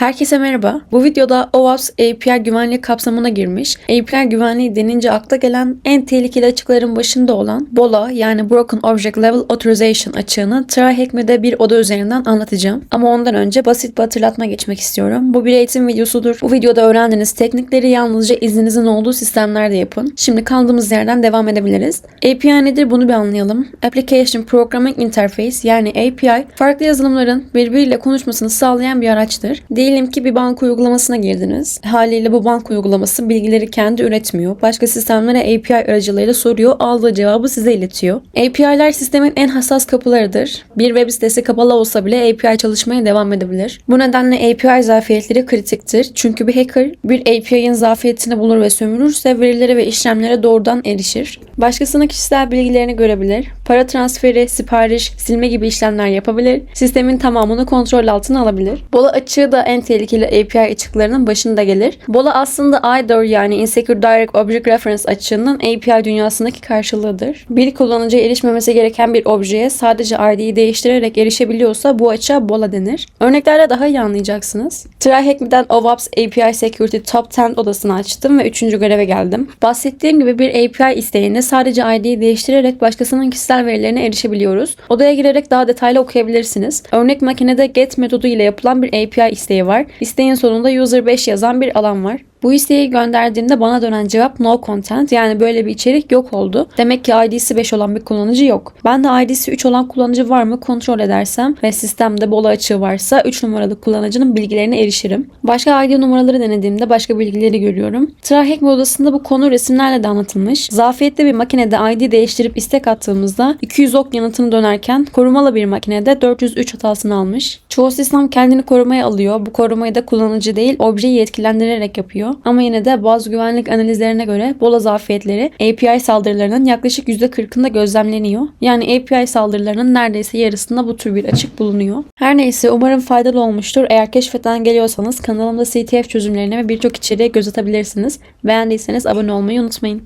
Herkese merhaba. Bu videoda OWASP API güvenliği kapsamına girmiş. API güvenliği denince akla gelen en tehlikeli açıkların başında olan BOLA yani Broken Object Level Authorization açığını TryHackMe'de bir oda üzerinden anlatacağım. Ama ondan önce basit bir hatırlatma geçmek istiyorum. Bu bir eğitim videosudur. Bu videoda öğrendiğiniz teknikleri yalnızca izninizin olduğu sistemlerde yapın. Şimdi kaldığımız yerden devam edebiliriz. API nedir bunu bir anlayalım. Application Programming Interface yani API farklı yazılımların birbiriyle konuşmasını sağlayan bir araçtır. Diyelim ki bir banka uygulamasına girdiniz. Haliyle bu banka uygulaması bilgileri kendi üretmiyor. Başka sistemlere API aracılığıyla soruyor. Aldığı cevabı size iletiyor. API'ler sistemin en hassas kapılarıdır. Bir web sitesi kapalı olsa bile API çalışmaya devam edebilir. Bu nedenle API zafiyetleri kritiktir. Çünkü bir hacker bir API'nin zafiyetini bulur ve sömürürse verilere ve işlemlere doğrudan erişir. Başkasının kişisel bilgilerini görebilir. Para transferi, sipariş, silme gibi işlemler yapabilir. Sistemin tamamını kontrol altına alabilir. Bola açığı da en tehlikeli API açıklarının başında gelir. Bola aslında IDOR yani Insecure Direct Object Reference açığının API dünyasındaki karşılığıdır. Bir kullanıcıya erişmemesi gereken bir objeye sadece ID'yi değiştirerek erişebiliyorsa bu açığa Bola denir. Örneklerle daha iyi anlayacaksınız. TryHackMe'den OWASP API Security Top 10 odasını açtım ve 3. göreve geldim. Bahsettiğim gibi bir API isteğinde sadece ID'yi değiştirerek başkasının kişisel verilerine erişebiliyoruz. Odaya girerek daha detaylı okuyabilirsiniz. Örnek makinede get metodu ile yapılan bir API isteği var. İsteğin sonunda user 5 yazan bir alan var. Bu isteği gönderdiğimde bana dönen cevap no content yani böyle bir içerik yok oldu. Demek ki ID'si 5 olan bir kullanıcı yok. Ben de ID'si 3 olan kullanıcı var mı kontrol edersem ve sistemde bola açığı varsa 3 numaralı kullanıcının bilgilerine erişirim. Başka ID numaraları denediğimde başka bilgileri görüyorum. TryHack odasında bu konu resimlerle de anlatılmış. Zafiyette bir makinede ID değiştirip istek attığımızda 200 ok yanıtını dönerken korumalı bir makinede 403 hatasını almış. Çoğu sistem kendini korumaya alıyor. Bu korumayı da kullanıcı değil objeyi yetkilendirerek yapıyor. Ama yine de bazı güvenlik analizlerine göre bola zafiyetleri API saldırılarının yaklaşık %40'ında gözlemleniyor. Yani API saldırılarının neredeyse yarısında bu tür bir açık bulunuyor. Her neyse umarım faydalı olmuştur. Eğer keşfetten geliyorsanız kanalımda CTF çözümlerine ve birçok içeriğe göz atabilirsiniz. Beğendiyseniz abone olmayı unutmayın.